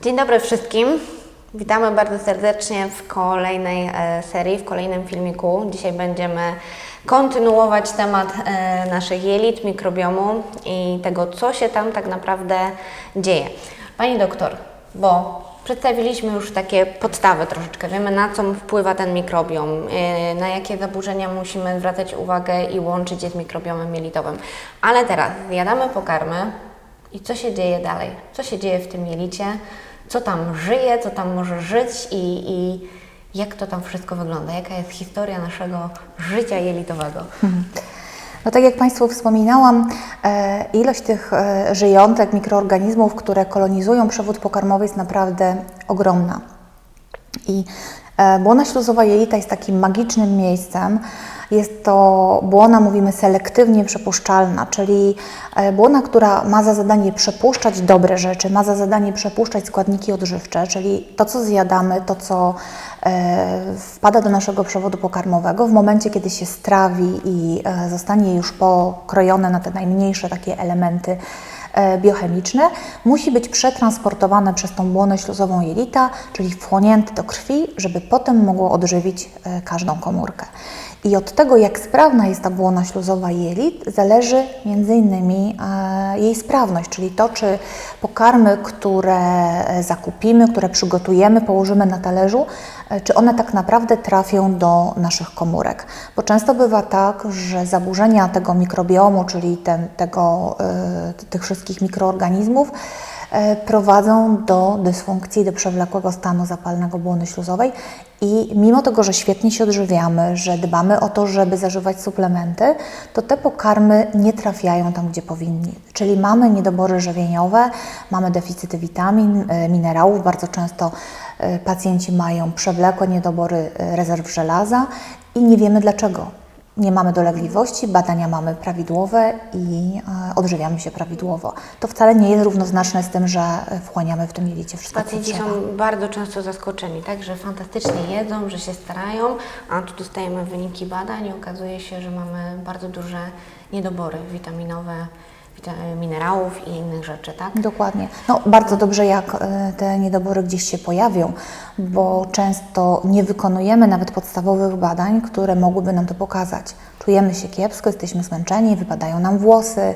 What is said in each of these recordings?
Dzień dobry wszystkim. Witamy bardzo serdecznie w kolejnej e, serii, w kolejnym filmiku. Dzisiaj będziemy kontynuować temat e, naszych jelit, mikrobiomu i tego, co się tam tak naprawdę dzieje. Pani doktor, bo przedstawiliśmy już takie podstawy troszeczkę. Wiemy, na co wpływa ten mikrobiom, e, na jakie zaburzenia musimy zwracać uwagę i łączyć je z mikrobiomem jelitowym. Ale teraz zjadamy pokarmy, i co się dzieje dalej? Co się dzieje w tym jelicie? Co tam żyje, co tam może żyć i, i jak to tam wszystko wygląda? Jaka jest historia naszego życia jelitowego? No tak jak Państwu wspominałam, e, ilość tych e, żyjątek, mikroorganizmów, które kolonizują przewód pokarmowy jest naprawdę ogromna. I błona śluzowa jelita jest takim magicznym miejscem. Jest to błona, mówimy, selektywnie przepuszczalna, czyli e, błona, która ma za zadanie przepuszczać dobre rzeczy, ma za zadanie przepuszczać składniki odżywcze, czyli to, co zjadamy, to, co e, wpada do naszego przewodu pokarmowego w momencie, kiedy się strawi i e, zostanie już pokrojone na te najmniejsze takie elementy e, biochemiczne, musi być przetransportowane przez tą błonę śluzową jelita, czyli wchłonięte do krwi, żeby potem mogło odżywić e, każdą komórkę. I od tego, jak sprawna jest ta błona śluzowa jelit, zależy między innymi e, jej sprawność, czyli to, czy pokarmy, które e, zakupimy, które przygotujemy, położymy na talerzu, e, czy one tak naprawdę trafią do naszych komórek. Bo często bywa tak, że zaburzenia tego mikrobiomu, czyli tego, tych wszystkich mikroorganizmów, prowadzą do dysfunkcji, do przewlekłego stanu zapalnego błony śluzowej i mimo tego, że świetnie się odżywiamy, że dbamy o to, żeby zażywać suplementy, to te pokarmy nie trafiają tam, gdzie powinni. Czyli mamy niedobory żywieniowe, mamy deficyty witamin, e, minerałów. Bardzo często e, pacjenci mają przewlekłe niedobory e, rezerw żelaza i nie wiemy dlaczego. Nie mamy dolegliwości, badania mamy prawidłowe i e, odżywiamy się prawidłowo. To wcale nie jest równoznaczne z tym, że e, wchłaniamy w tym jelicie wszystko, Pacjenci są bardzo często zaskoczeni, tak, że fantastycznie jedzą, że się starają, a tu dostajemy wyniki badań i okazuje się, że mamy bardzo duże niedobory witaminowe, wita- minerałów i innych rzeczy, tak? Dokładnie. No, bardzo dobrze, jak e, te niedobory gdzieś się pojawią, bo często nie wykonujemy nawet podstawowych badań, które mogłyby nam to pokazać. Czujemy się kiepsko, jesteśmy zmęczeni, wypadają nam włosy,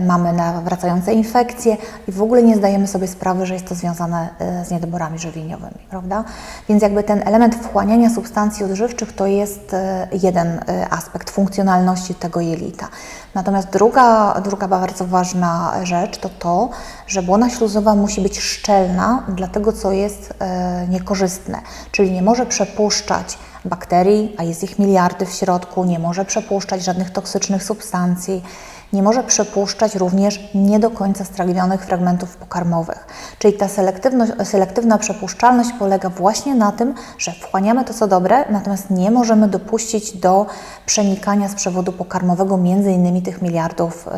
mamy nawracające infekcje i w ogóle nie zdajemy sobie sprawy, że jest to związane e, z niedoborami żywieniowymi, prawda? Więc jakby ten element wchłaniania substancji odżywczych to jest e, jeden e, aspekt funkcjonalności tego jelita. Natomiast druga, druga bardzo ważna rzecz to to, że błona śluzowa musi być szczelna dla tego, co jest e, niekorzystne, czyli nie może przepuszczać bakterii, a jest ich miliardy w środku, nie może przepuszczać żadnych toksycznych substancji, nie może przepuszczać również nie do końca strawionych fragmentów pokarmowych. Czyli ta selektywna przepuszczalność polega właśnie na tym, że wchłaniamy to, co dobre, natomiast nie możemy dopuścić do przenikania z przewodu pokarmowego między innymi tych miliardów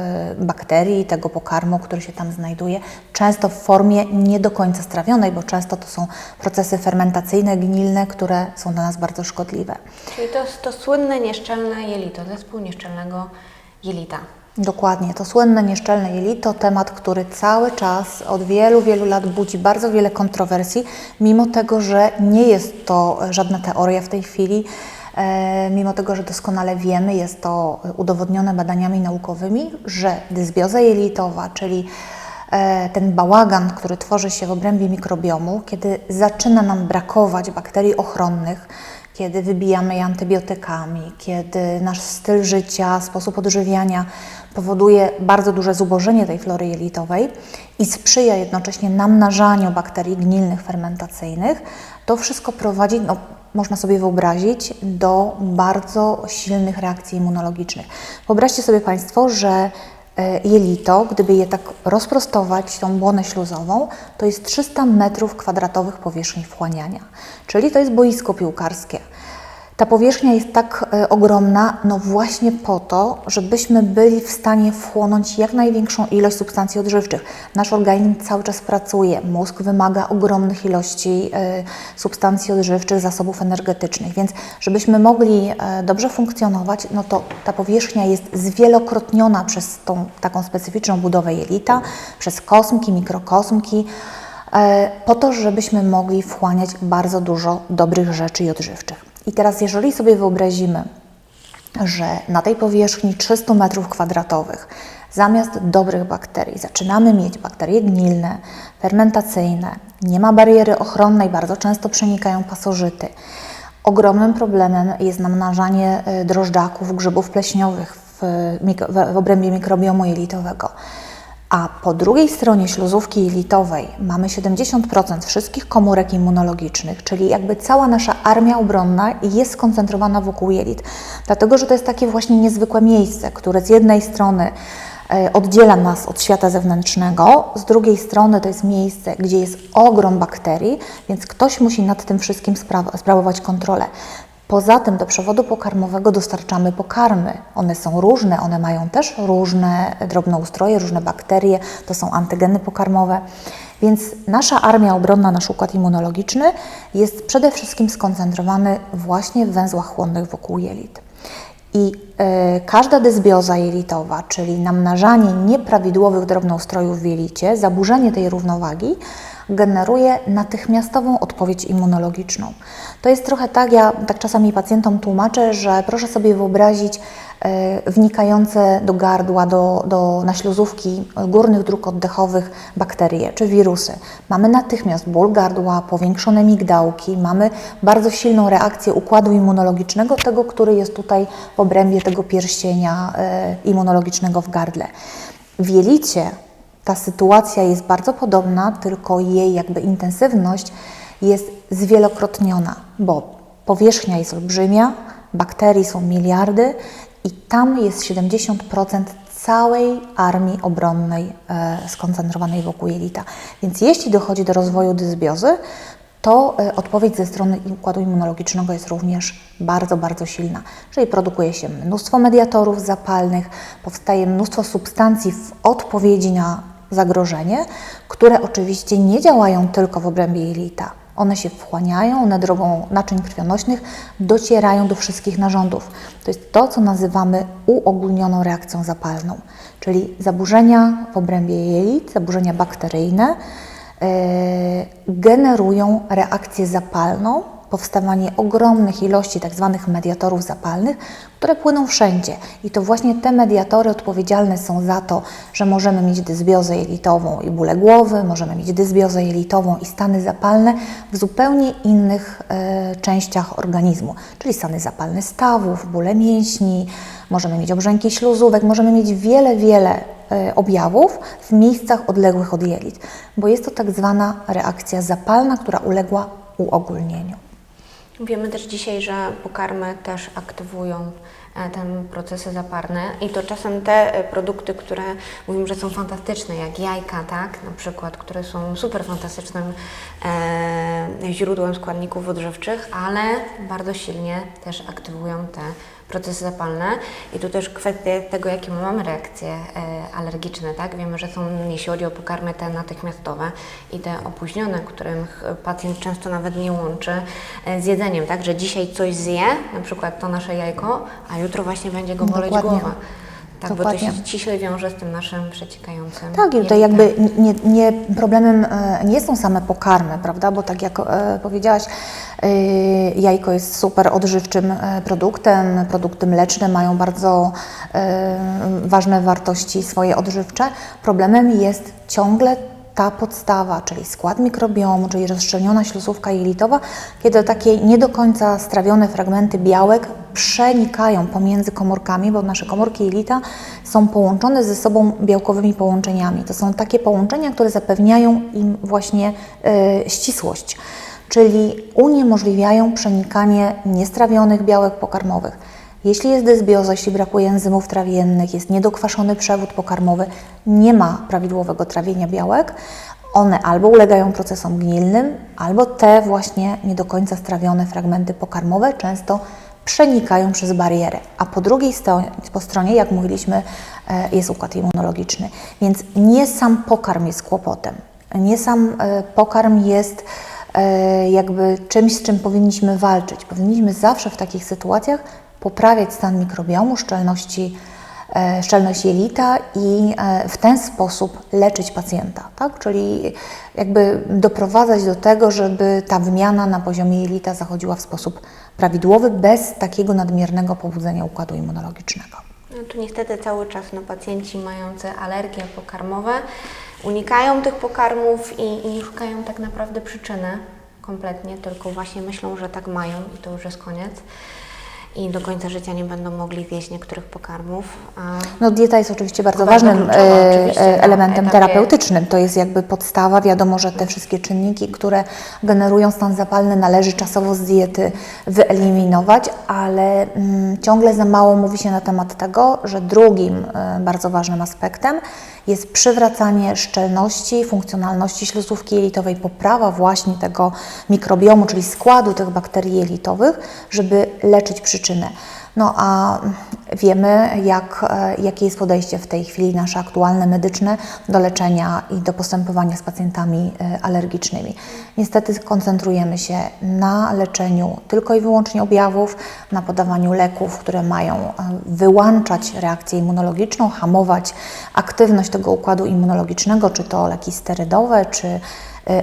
y, bakterii, tego pokarmu, który się tam znajduje, często w formie nie do końca strawionej, bo często to są procesy fermentacyjne, gnilne, które są dla nas bardzo szkodliwe. Czyli to to słynne nieszczelne jelito, zespół nieszczelnego jelita. Dokładnie, to słynne nieszczelne jelito, temat, który cały czas od wielu, wielu lat budzi bardzo wiele kontrowersji, mimo tego, że nie jest to żadna teoria w tej chwili, e, mimo tego, że doskonale wiemy, jest to udowodnione badaniami naukowymi, że dysbioza jelitowa, czyli e, ten bałagan, który tworzy się w obrębie mikrobiomu, kiedy zaczyna nam brakować bakterii ochronnych, kiedy wybijamy je antybiotykami, kiedy nasz styl życia, sposób odżywiania powoduje bardzo duże zubożenie tej flory jelitowej i sprzyja jednocześnie namnażaniu bakterii gnilnych, fermentacyjnych, to wszystko prowadzi, no, można sobie wyobrazić, do bardzo silnych reakcji immunologicznych. Wyobraźcie sobie Państwo, że jelito, gdyby je tak rozprostować, tą błonę śluzową, to jest 300 metrów kwadratowych powierzchni wchłaniania, czyli to jest boisko piłkarskie. Ta powierzchnia jest tak e, ogromna, no właśnie po to, żebyśmy byli w stanie wchłonąć jak największą ilość substancji odżywczych. Nasz organizm cały czas pracuje, mózg wymaga ogromnych ilości e, substancji odżywczych, zasobów energetycznych, więc żebyśmy mogli e, dobrze funkcjonować, no to ta powierzchnia jest zwielokrotniona przez tą taką specyficzną budowę jelita, przez kosmki, mikrokosmki. E, po to, żebyśmy mogli wchłaniać bardzo dużo dobrych rzeczy i odżywczych. I teraz, jeżeli sobie wyobrazimy, że na tej powierzchni 300 metrów kwadratowych zamiast dobrych bakterii zaczynamy mieć bakterie gnilne, fermentacyjne, nie ma bariery ochronnej, bardzo często przenikają pasożyty. Ogromnym problemem jest namnażanie y, drożdżaków, grzybów pleśniowych w w obrębie mikrobiomu jelitowego. A po drugiej stronie śluzówki jelitowej mamy 70% wszystkich komórek immunologicznych, czyli jakby cała nasza armia obronna jest skoncentrowana wokół jelit. Dlatego, że to jest takie właśnie niezwykłe miejsce, które z jednej strony e, oddziela nas od świata zewnętrznego, z drugiej strony to jest miejsce, gdzie jest ogrom bakterii, więc ktoś musi nad tym wszystkim spra- sprawować kontrolę. Poza tym do przewodu pokarmowego dostarczamy pokarmy. One są różne, one mają też różne drobnoustroje, różne bakterie, to są antygeny pokarmowe. Więc nasza armia obronna, nasz układ immunologiczny jest przede wszystkim skoncentrowany właśnie w węzłach chłonnych wokół jelit. I e, każda dysbioza jelitowa, czyli namnażanie nieprawidłowych drobnoustrojów w jelicie, zaburzenie tej równowagi, generuje natychmiastową odpowiedź immunologiczną. To jest trochę tak, ja tak czasami pacjentom tłumaczę, że proszę sobie wyobrazić e, wnikające do gardła, do, do naśluzówki górnych dróg oddechowych bakterie czy wirusy. Mamy natychmiast ból gardła, powiększone migdałki, mamy bardzo silną reakcję układu immunologicznego, tego, który jest tutaj w obrębie tego pierścienia e, immunologicznego w gardle. W jelicie ta sytuacja jest bardzo podobna, tylko jej jakby intensywność jest zwielokrotniona, bo powierzchnia jest olbrzymia, bakterii są miliardy i tam jest 70% całej armii obronnej e, skoncentrowanej wokół jelita. Więc jeśli dochodzi do rozwoju dysbiozy, to e, odpowiedź ze strony układu immunologicznego jest również bardzo, bardzo silna. Czyli produkuje się mnóstwo mediatorów zapalnych, powstaje mnóstwo substancji w odpowiedzi na zagrożenie, które oczywiście nie działają tylko w obrębie jelita. One się wchłaniają, one drogą naczyń krwionośnych docierają do wszystkich narządów. To jest to, co nazywamy uogólnioną reakcją zapalną, czyli zaburzenia w obrębie jelit, zaburzenia bakteryjne, e, generują reakcję zapalną, powstawanie ogromnych ilości tak zwanych mediatorów zapalnych, które płyną wszędzie. I to właśnie te mediatory odpowiedzialne są za to, że możemy mieć dysbiozę jelitową i bóle głowy, możemy mieć dysbiozę jelitową i stany zapalne w zupełnie innych e, częściach organizmu, czyli stany zapalne stawów, bóle mięśni, możemy mieć obrzęki śluzówek, możemy mieć wiele, wiele e, objawów w miejscach odległych od jelit, bo jest to tak zwana reakcja zapalna, która uległa uogólnieniu. Wiemy też dzisiaj, że pokarmy też aktywują e, te procesy zapalne i to czasem te e, produkty, które mówimy, że są fantastyczne, jak jajka, tak, na przykład, które są super fantastycznym źródłem składników odżywczych, ale bardzo silnie też aktywują te procesy zapalne i tu też kwestia tego, jakie my mamy reakcje e, alergiczne, tak? Wiemy, że są, jeśli chodzi o pokarmy te natychmiastowe i te opóźnione, których pacjent często nawet nie łączy e, z jedzeniem, tak? Że dzisiaj coś zje, na przykład to nasze jajko, a jutro właśnie będzie go boleć Dokładnie. głowa. Tak, bo Dokładnie. to się ściśle wiąże z tym naszym przeciekającym. Tak, i tutaj jakby nie, nie, problemem e, nie są same pokarmy, prawda? Bo tak jak e, powiedziałaś, e, jajko jest super odżywczym produktem, produkty mleczne mają bardzo ważne wartości swoje odżywcze. Problemem jest ciągle ta podstawa, czyli skład mikrobiomu, czyli rozszczelniona śluzówka jelitowa, kiedy takie nie do końca strawione fragmenty białek przenikają pomiędzy komórkami, bo nasze komórki jelita są połączone ze sobą białkowymi połączeniami. To są takie połączenia, które zapewniają im właśnie e, ścisłość, czyli uniemożliwiają przenikanie niestrawionych białek pokarmowych. Jeśli jest dysbioza, jeśli brakuje enzymów trawiennych, jest niedokwaszony przewód pokarmowy, nie ma prawidłowego trawienia białek, one albo ulegają procesom gnilnym, albo te właśnie nie do końca strawione fragmenty pokarmowe często przenikają przez barierę. A po drugiej sto- po stronie, jak mówiliśmy, e, jest układ immunologiczny. Więc nie sam pokarm jest kłopotem. Nie sam e, pokarm jest e, jakby czymś, z czym powinniśmy walczyć. Powinniśmy zawsze w takich sytuacjach poprawiać stan mikrobiomu, szczelności e, szczelność jelita i e, w ten sposób leczyć pacjenta, tak? Czyli jakby doprowadzać do tego, żeby ta wymiana na poziomie jelita zachodziła w sposób prawidłowy, bez takiego nadmiernego pobudzenia układu immunologicznego. No tu niestety cały czas no, pacjenci mający alergie pokarmowe unikają tych pokarmów i, i nie szukają tak naprawdę przyczyny kompletnie, tylko właśnie myślą, że tak mają i to już jest koniec. I do końca życia nie będą mogli zjeść niektórych pokarmów. No, dieta jest oczywiście bardzo ważnym kluczowa, e, oczywiście, e, na elementem terapeutycznym. To jest jakby podstawa. Wiadomo, że te wszystkie czynniki, które generują stan zapalny, należy czasowo z diety wyeliminować, ale mm, ciągle za mało mówi się na temat tego, że drugim e, bardzo ważnym aspektem jest przywracanie szczelności, funkcjonalności śluzówki jelitowej, poprawa właśnie tego mikrobiomu, czyli składu tych bakterii jelitowych, żeby leczyć przyczynę. No a wiemy, jak, e, jakie jest podejście w tej chwili nasze aktualne medyczne do leczenia i do postępowania z pacjentami e, alergicznymi. Niestety koncentrujemy się na leczeniu tylko i wyłącznie objawów, na podawaniu leków, które mają e, wyłączać reakcję immunologiczną, hamować aktywność tego układu immunologicznego, czy to leki sterydowe, czy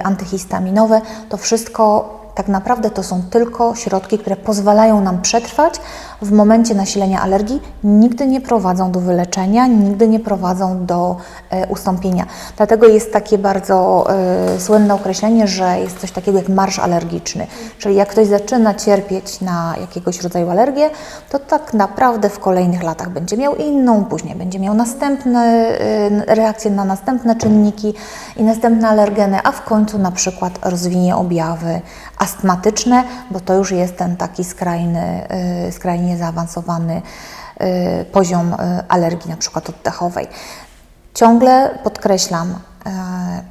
antyhistaminowe. To wszystko tak naprawdę to są tylko środki, które pozwalają nam przetrwać w momencie nasilenia alergii, nigdy nie prowadzą do wyleczenia, nigdy nie prowadzą do e, ustąpienia. Dlatego jest takie bardzo e, słynne określenie, że jest coś takiego jak marsz alergiczny. Czyli jak ktoś zaczyna cierpieć na jakiegoś rodzaju alergię, to tak naprawdę w kolejnych latach będzie miał inną, później będzie miał następne e, reakcje na następne czynniki i następne alergeny, a w końcu na przykład rozwinie objawy astmatyczne, bo to już jest ten taki skrajny, y, skrajnie zaawansowany y, poziom y, alergii, na przykład oddechowej. Ciągle podkreślam, e,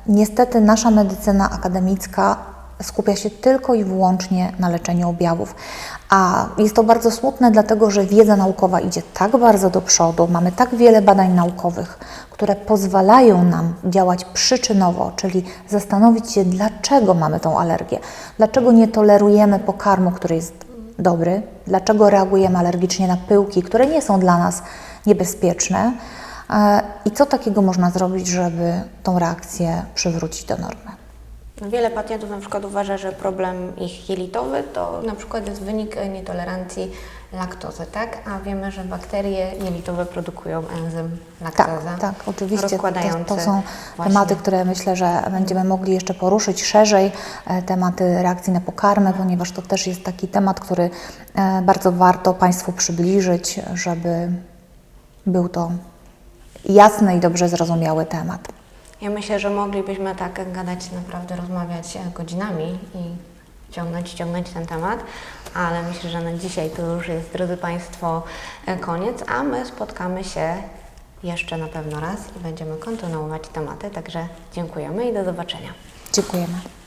niestety nasza medycyna akademicka skupia się tylko i wyłącznie na leczeniu objawów. A jest to bardzo smutne, dlatego że wiedza naukowa idzie tak bardzo do przodu, mamy tak wiele badań naukowych, które pozwalają nam działać przyczynowo, czyli zastanowić się, dlaczego mamy tą alergię, dlaczego nie tolerujemy pokarmu, który jest dobry, dlaczego reagujemy alergicznie na pyłki, które nie są dla nas niebezpieczne e, i co takiego można zrobić, żeby tą reakcję przywrócić do normy. Wiele pacjentów na przykład uważa, że problem ich jelitowy to na przykład jest wynik e, nietolerancji laktozy, tak? A wiemy, że bakterie jelitowe produkują enzym Tak, laktoza. tak, oczywiście. To, to są właśnie- tematy, które myślę, że będziemy mogli jeszcze poruszyć szerzej, e, tematy reakcji na pokarmy, ponieważ to też jest taki temat, który e, bardzo warto Państwu przybliżyć, żeby był to jasny i dobrze zrozumiały temat. Ja myślę, że moglibyśmy tak gadać, naprawdę rozmawiać godzinami i ciągnąć, ciągnąć ten temat, ale myślę, że na dzisiaj to już jest, drodzy Państwo, koniec, a my spotkamy się jeszcze na pewno raz i będziemy kontynuować tematy, także dziękujemy i do zobaczenia. Dziękujemy.